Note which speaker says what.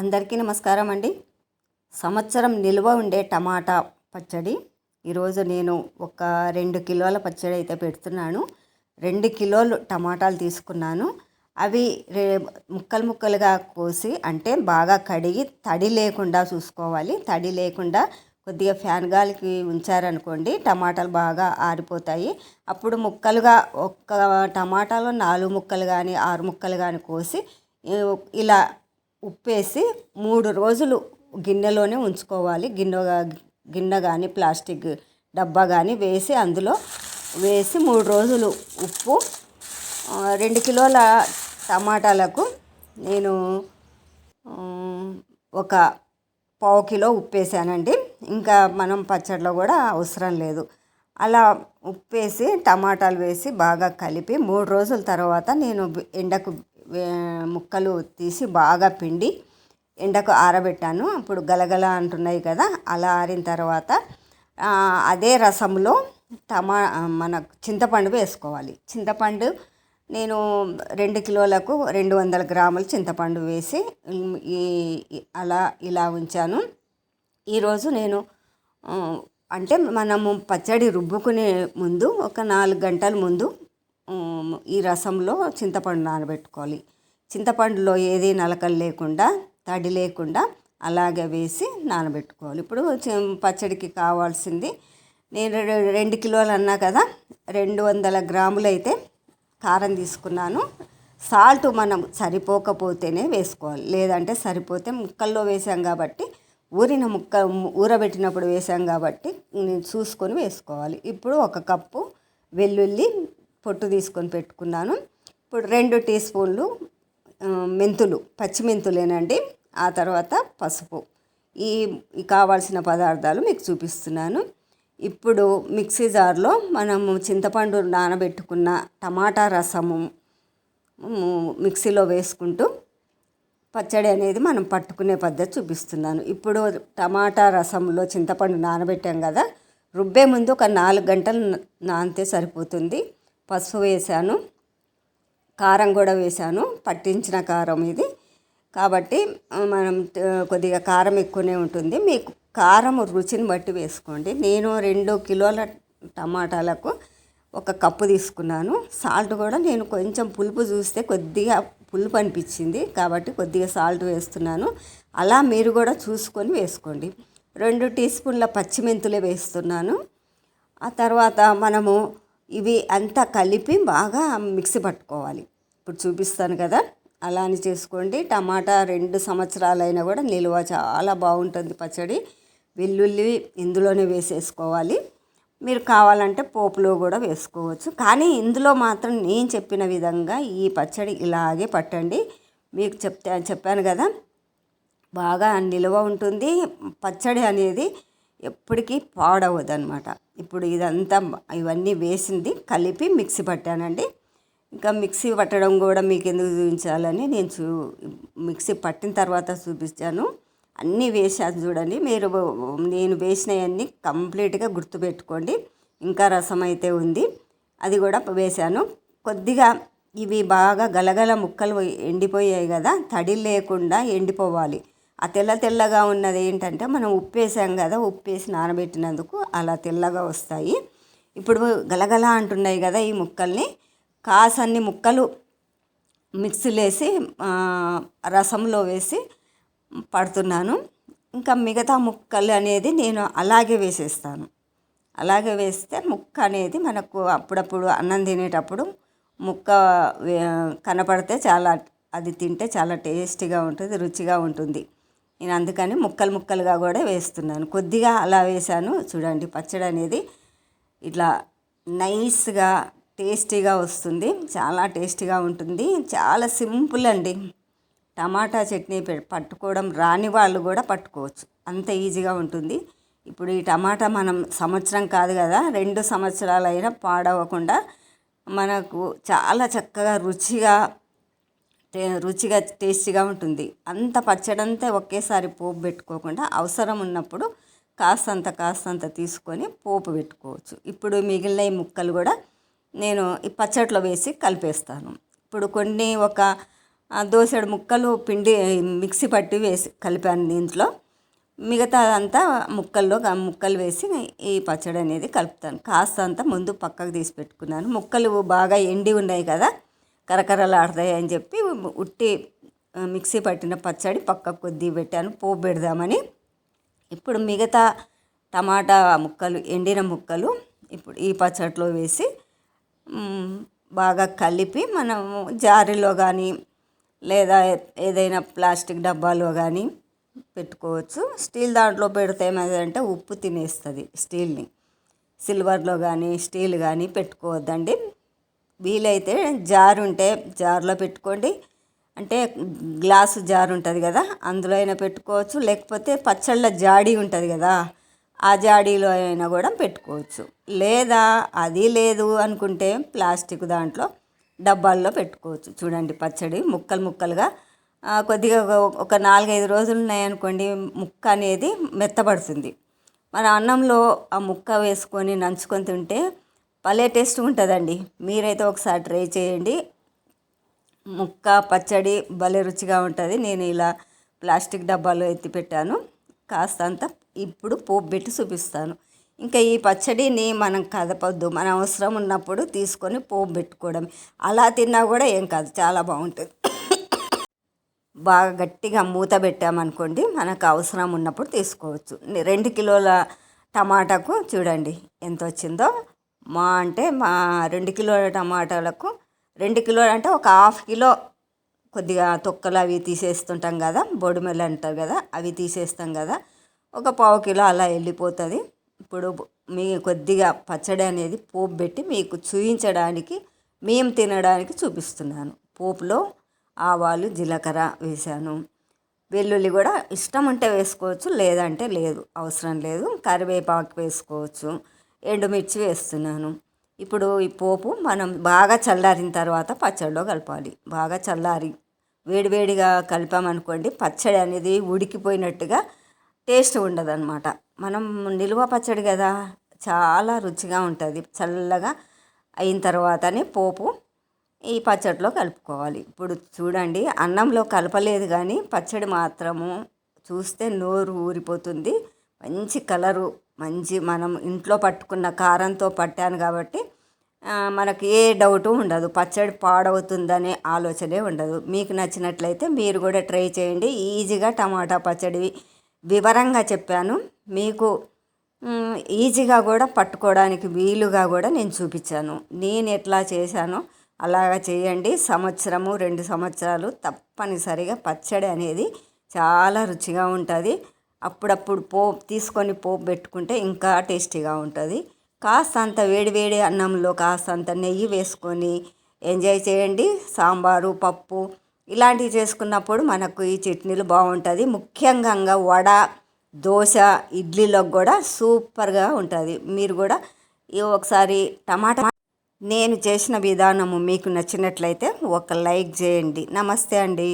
Speaker 1: అందరికీ నమస్కారం అండి. సంవత్సరం నిల్వ ఉండే టమాటా పచ్చడి. ఈరోజు నేను ఒక రెండు కిలోల పచ్చడి అయితే పెడుతున్నాను. రెండు కిలోలు టమాటాలు తీసుకున్నాను. అవి రే ముక్కలు ముక్కలుగా కోసి అంటే బాగా కడిగి తడి లేకుండా చూసుకోవాలి. తడి లేకుండా కొద్దిగా ఫ్యాన్ గాలికి ఉంచారనుకోండి టమాటాలు బాగా ఆరిపోతాయి. అప్పుడు ముక్కలుగా ఒక్క టమాటాలో నాలుగు ముక్కలు కానీ ఆరు ముక్కలు కానీ కోసి ఇలా ఉప్పేసి మూడు రోజులు గిన్నెలోనే ఉంచుకోవాలి. గిన్నె గిన్నె కానీ ప్లాస్టిక్ డబ్బా కానీ వేసి అందులో వేసి మూడు రోజులు ఉప్పు రెండు కిలోల టమాటాలకు నేను ఒక పావు కిలో ఉప్పేసానండి. ఇంకా మనం పచ్చడిలో కూడా అవసరం లేదు. అలా ఉప్పేసి టమాటాలు వేసి బాగా కలిపి మూడు రోజుల తర్వాత నేను ఎండకు ముక్కలు తీసి బాగా పిండి ఎండకు ఆరబెట్టాను. అప్పుడు గలగల అంటున్నాయి కదా అలా ఆరిన తర్వాత అదే రసంలో టమా మన చింతపండు వేసుకోవాలి. చింతపండు నేను రెండు కిలోలకు రెండు వందల గ్రాములు చింతపండు వేసి ఈ అలా ఇలా ఉంచాను. ఈరోజు నేను అంటే మనము పచ్చడి రుబ్బుకునే ముందు ఒక నాలుగు గంటల ముందు ఈ రసంలో చింతపండు నానబెట్టుకోవాలి. చింతపండులో ఏది నలకలు లేకుండా తడి లేకుండా అలాగే వేసి నానబెట్టుకోవాలి. ఇప్పుడు పచ్చడికి కావాల్సింది నేను రెండు కిలోలు అన్నా కదా రెండు వందల గ్రాములు అయితే కారం తీసుకున్నాను. సాల్ట్ మనం సరిపోకపోతేనే వేసుకోవాలి. లేదంటే సరిపోతే ముక్కల్లో వేసాం కాబట్టి ఊరిన ముక్క ఊరబెట్టినప్పుడు వేసాం కాబట్టి చూసుకొని వేసుకోవాలి. ఇప్పుడు ఒక కప్పు వెల్లుల్లి పొట్టు తీసుకొని పెట్టుకున్నాను. ఇప్పుడు రెండు టీ స్పూన్లు మెంతులు పచ్చిమెంతులేనండి ఆ తర్వాత పసుపు. ఈ కావాల్సిన పదార్థాలు మీకు చూపిస్తున్నాను. ఇప్పుడు మిక్సీ జార్లో మనము చింతపండు నానబెట్టుకున్న టమాటా రసము మిక్సీలో వేసుకుంటూ పచ్చడి అనేది మనం పట్టుకునే పద్ధతి చూపిస్తున్నాను. ఇప్పుడు టమాటా రసంలో చింతపండు నానబెట్టాం కదా రుబ్బే ముందు ఒక నాలుగు గంటలు నానితే సరిపోతుంది. పసుపు వేసాను కారం కూడా వేసాను పట్టించిన కారం ఇది. కాబట్టి మనం కొద్దిగా కారం ఎక్కువనే ఉంటుంది. మీకు కారం రుచిని బట్టి వేసుకోండి. నేను రెండు కిలోల టమాటాలకు ఒక కప్పు తీసుకున్నాను. సాల్ట్ కూడా నేను కొంచెం పులుపు చూస్తే కొద్దిగా పులుపు అనిపించింది. కాబట్టి కొద్దిగా సాల్ట్ వేస్తున్నాను. అలా మీరు కూడా చూసుకొని వేసుకోండి. రెండు టీ స్పూన్ల పచ్చిమెంతులే వేస్తున్నాను. ఆ తర్వాత మనము ఇవి అంతా కలిపి బాగా మిక్సీ పట్టుకోవాలి. ఇప్పుడు చూపిస్తాను కదా అలా అని చేసుకోండి. టమాటా రెండు సంవత్సరాలైనా కూడా నిల్వ చాలా బాగుంటుంది పచ్చడి. వెల్లుల్లి ఇందులోనే వేసేసుకోవాలి. మీరు కావాలంటే పోపులో కూడా వేసుకోవచ్చు. కానీ ఇందులో మాత్రం నేను చెప్పిన విధంగా ఈ పచ్చడి ఇలాగే పట్టండి. మీకు చెప్తే చెప్పాను కదా బాగా నిల్వ ఉంటుంది. పచ్చడి అనేది ఎప్పటికీ పాడవద్దు అనమాట ఇప్పుడు ఇదంతా ఇవన్నీ వేసింది కలిపి మిక్సీ పట్టానండి. ఇంకా మిక్సీ పట్టడం కూడా మీకు ఎందుకు చూపించాలని నేను చూ మిక్సీ పట్టిన తర్వాత చూపించాను అన్నీ వేసాను చూడండి. మీరు నేను వేసినవన్నీ కంప్లీట్గా గుర్తుపెట్టుకోండి. ఇంకా రసం అయితే ఉంది. అది కూడా వేశాను. కొద్దిగా ఇవి బాగా గలగల ముక్కలు ఎండిపోయాయి కదా తడి లేకుండా ఎండిపోవాలి. ఆ తెల్ల తెల్లగా ఉన్నది ఏంటంటే మనం ఉప్పు వేసాం కదా ఉప్పు వేసి నానబెట్టినందుకు అలా తెల్లగా వస్తాయి. ఇప్పుడు గలగల అంటున్నాయి కదా ఈ ముక్కల్ని. కాసన్ని ముక్కలు మిక్సీలో వేసి రసంలో వేసి పడుతున్నాను. ఇంకా మిగతా ముక్కలు అనేది నేను అలాగే వేసేస్తాను. అలాగే వేస్తే ముక్క అనేది మనకు అప్పుడప్పుడు అన్నం తినేటప్పుడు ముక్క కనపడితే చాలా అది తింటే చాలా టేస్టీగా ఉంటుంది రుచిగా ఉంటుంది. నేను అందుకని ముక్కలు ముక్కలుగా కూడా వేస్తున్నాను. కొద్దిగా అలా వేసాను చూడండి పచ్చడి అనేది ఇట్లా నైస్గా టేస్టీగా వస్తుంది. చాలా టేస్టీగా ఉంటుంది. చాలా సింపుల్ అండి. టమాటా చట్నీ పట్టుకోవడం రాని వాళ్ళు కూడా పట్టుకోవచ్చు. అంత ఈజీగా ఉంటుంది. ఇప్పుడు ఈ టమాటా మనం సంవత్సరం కాదు కదా రెండు సంవత్సరాలైనా పాడవకుండా మనకు చాలా చక్కగా రుచిగా రుచిగా టేస్టీగా ఉంటుంది. అంత పచ్చడంతా ఒకేసారి పోపు పెట్టుకోకుండా అవసరం ఉన్నప్పుడు కాస్తంత కాస్తంత తీసుకొని పోపు పెట్టుకోవచ్చు. ఇప్పుడు మిగిలిన ఈ ముక్కలు కూడా నేను ఈ పచ్చట్లో వేసి కలిపేస్తాను. ఇప్పుడు కొన్ని ఒక ఆ దోసెడు ముక్కలు పిండి మిక్సీ పట్టి వేసి కలిపాను దీంట్లో. మిగతా అంతా ముక్కల్లో ముక్కలు వేసి ఈ పచ్చడి అనేది కలుపుతాను. కాస్త అంతా ముందు పక్కకు తీసి పెట్టుకున్నాను. ముక్కలు బాగా ఎండి ఉన్నాయి కదా కరకరలాడతాయి అని చెప్పి ఉట్టి మిక్సీ పట్టిన పచ్చడి పక్కకు కొద్ది పెట్టాను. పోపు పెడదామని. ఇప్పుడు మిగతా టమాటా ముక్కలు ఎండిన ముక్కలు ఇప్పుడు ఈ పచ్చడిలో వేసి బాగా కలిపి మనము జారీలో కానీ లేదా ఏదైనా ప్లాస్టిక్ డబ్బాలో కానీ పెట్టుకోవచ్చు. స్టీల్ దాంట్లో పెడితే ఏమైందంటే ఉప్పు తినేస్తుంది స్టీల్ని. సిల్వర్లో కానీ స్టీల్ కానీ పెట్టుకోవద్దండి. వీలైతే జార్ ఉంటే జార్లో పెట్టుకోండి. అంటే గ్లాసు జార్ ఉంటుంది కదా అందులో అయినా పెట్టుకోవచ్చు. లేకపోతే పచ్చళ్ళ జాడీ ఉంటుంది కదా ఆ జాడీలో అయినా కూడా పెట్టుకోవచ్చు. లేదా అది లేదు అనుకుంటే ప్లాస్టిక్ దాంట్లో డబ్బాల్లో పెట్టుకోవచ్చు. చూడండి పచ్చడి ముక్కలు ముక్కలుగా కొద్దిగా ఒక- ఒక నాలుగైదు రోజులు ఉన్నాయనుకోండి ముక్క అనేది మెత్తబడుతుంది. మన అన్నంలో ఆ ముక్క వేసుకొని నంచుకొని తింటే భలే టేస్ట్ ఉంటుందండి. మీరైతే ఒకసారి ట్రై చేయండి. ముక్క పచ్చడి భలే రుచిగా ఉంటుంది. నేను ఇలా ప్లాస్టిక్ డబ్బాలో ఎత్తి పెట్టాను. కాస్తంత ఇప్పుడు పోపు పెట్టి చూపిస్తాను. ఇంకా ఈ పచ్చడిని మనం కదపొద్దు. మన అవసరం ఉన్నప్పుడు తీసుకొని పోపు పెట్టుకోవడం. అలా తిన్నా కూడా ఏం కాదు. చాలా బాగుంటుంది. బాగా గట్టిగా మూత పెట్టామనుకోండి మనకు అవసరం ఉన్నప్పుడు తీసుకోవచ్చు. రెండు కిలోల టమాటాకు చూడండి ఎంత వచ్చిందో. మా అంటే మా రెండు కిలోల టమాటాలకు రెండు కిలోలు అంటే ఒక హాఫ్ కిలో కొద్దిగా తొక్కలు అవి తీసేస్తుంటాం కదా బొడిమెలు అంటారు కదా అవి తీసేస్తాం కదా ఒక పావు కిలో అలా వెళ్ళిపోతుంది. ఇప్పుడు మీ కొద్దిగా పచ్చడి అనేది పోపు పెట్టి మీకు చూపించడానికి మేము తినడానికి చూపిస్తున్నాను. పోపులో ఆవాలు జీలకర్ర వేసాను వెల్లుల్లి కూడా ఇష్టం ఉంటే వేసుకోవచ్చు లేదంటే లేదు అవసరం లేదు. కరివేపాకు వేసుకోవచ్చు. ఎండుమిర్చి వేస్తున్నాను. ఇప్పుడు ఈ పోపు మనం బాగా చల్లారిన తర్వాత పచ్చడిలో కలపాలి. బాగా చల్లారి వేడివేడిగా కలిపామనుకోండి పచ్చడి అనేది ఉడికిపోయినట్టుగా టేస్ట్ ఉండదన్నమాట. మనం నిల్వ పచ్చడి కదా చాలా రుచిగా ఉంటుంది. చల్లగా అయిన తర్వాతనే పోపు ఈ పచ్చడిలో కలుపుకోవాలి. ఇప్పుడు చూడండి అన్నంలో కలపలేదు కానీ పచ్చడి మాత్రము చూస్తే నోరు ఊరిపోతుంది. మంచి కలరు మంచి మనం ఇంట్లో పట్టుకున్న కారంతో పట్టాను కాబట్టి మనకి ఏ డౌటు ఉండదు. పచ్చడి పాడవుతుందనే ఆలోచనే ఉండదు. మీకు నచ్చినట్లయితే మీరు కూడా ట్రై చేయండి. ఈజీగా టమాటా పచ్చడి వివరంగా చెప్పాను. మీకు ఈజీగా కూడా పట్టుకోవడానికి వీలుగా కూడా నేను చూపించాను. నేను ఎట్లా చేశానో అలాగా చేయండి. సంవత్సరము రెండు సంవత్సరాలు తప్పనిసరిగా పచ్చడి అనేది చాలా రుచిగా ఉంటుంది. అప్పుడప్పుడు పోపు తీసుకొని పోపు పెట్టుకుంటే ఇంకా టేస్టీగా ఉంటుంది. కాస్తంత వేడివేడి అన్నంలో కాస్తంత నెయ్యి వేసుకొని ఎంజాయ్ చేయండి. సాంబారు పప్పు ఇలాంటివి చేసుకున్నప్పుడు మనకు ఈ చట్నీలు బాగుంటుంది. ముఖ్యంగా వడ దోశ ఇడ్లీలోకి కూడా సూపర్గా ఉంటుంది. మీరు కూడా ఈ ఒకసారి టమాటా నేను చేసిన విధానము మీకు నచ్చినట్లయితే ఒక లైక్ చేయండి. నమస్తే అండి.